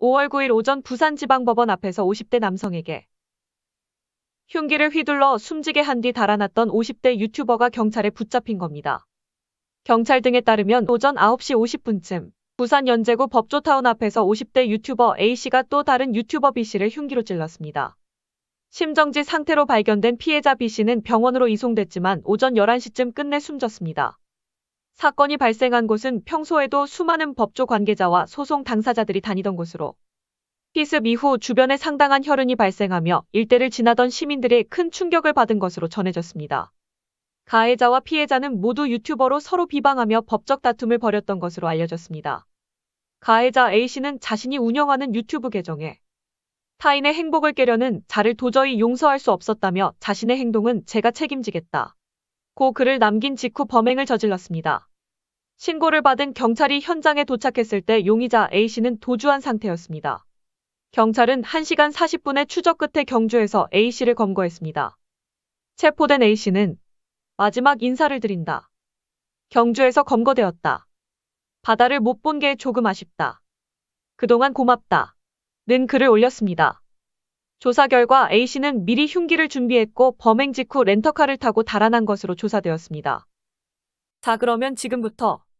5월 9일 오전 부산지방법원 앞에서 50대 남성에게 흉기를 휘둘러 숨지게 한 뒤 달아났던 50대 유튜버가 경찰에 붙잡힌 겁니다. 경찰 등에 따르면 오전 9시 50분쯤 부산 연제구 법조타운 앞에서 50대 유튜버 A씨가 또 다른 유튜버 B씨를 흉기로 찔렀습니다. 심정지 상태로 발견된 피해자 B씨는 병원으로 이송됐지만 오전 11시쯤 끝내 숨졌습니다. 사건이 발생한 곳은 평소에도 수많은 법조 관계자와 소송 당사자들이 다니던 곳으로 피습 이후 주변에 상당한 혈흔이 발생하며 일대를 지나던 시민들이 큰 충격을 받은 것으로 전해졌습니다. 가해자와 피해자는 모두 유튜버로 서로 비방하며 법적 다툼을 벌였던 것으로 알려졌습니다. 가해자 A씨는 자신이 운영하는 유튜브 계정에 타인의 행복을 깨려는 자를 도저히 용서할 수 없었다며 자신의 행동은 제가 책임지겠다. 고 글을 남긴 직후 범행을 저질렀습니다. 신고를 받은 경찰이 현장에 도착했을 때 용의자 A씨는 도주한 상태였습니다. 경찰은 1시간 40분의 추적 끝에 경주에서 A씨를 검거했습니다. 체포된 A씨는 마지막 인사를 드린다. 경주에서 검거되었다. 바다를 못 본 게 조금 아쉽다. 그동안 고맙다. 는 글을 올렸습니다. 조사 결과 A씨는 미리 흉기를 준비했고 범행 직후 렌터카를 타고 달아난 것으로 조사되었습니다. 자, 그러면 지금부터